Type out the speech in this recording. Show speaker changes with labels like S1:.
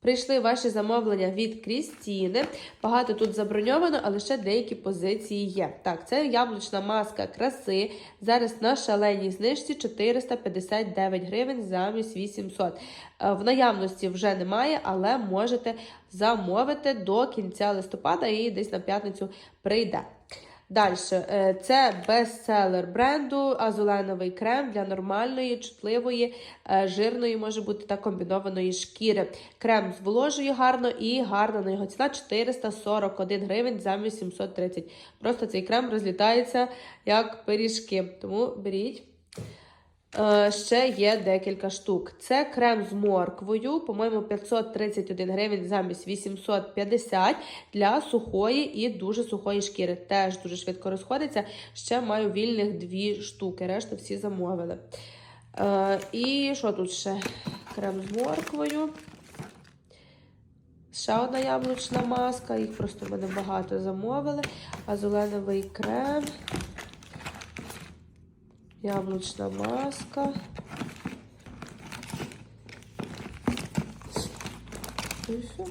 S1: Прийшли ваші замовлення від Крістіни. Багато тут заброньовано, але ще деякі позиції є. Так, це яблучна маска краси. Зараз на шаленій знижці 459 гривень замість 800. Е, В наявності вже немає, але можете замовити до кінця листопада і десь на п'ятницю прийде. Далі, це бестселер бренду, азуленовий крем для нормальної, чутливої, е, жирної, може бути та комбінованої шкіри. Крем зволожує гарно і гарна на його ціна 441 гривень замість 730. Просто цей крем розлітається як пиріжки. Тому беріть. Е, Ще є декілька штук. Це крем з морквою, по-моєму, 531 гривень замість 850 для сухої і дуже сухої шкіри. Теж дуже швидко розходиться. Ще маю вільних дві штуки. Решта всі замовили. Е, І що тут ще? Крем з морквою. Ще одна яблучна маска, їх просто мене багато замовили. Азуленовий крем. Яблучна маска. І все.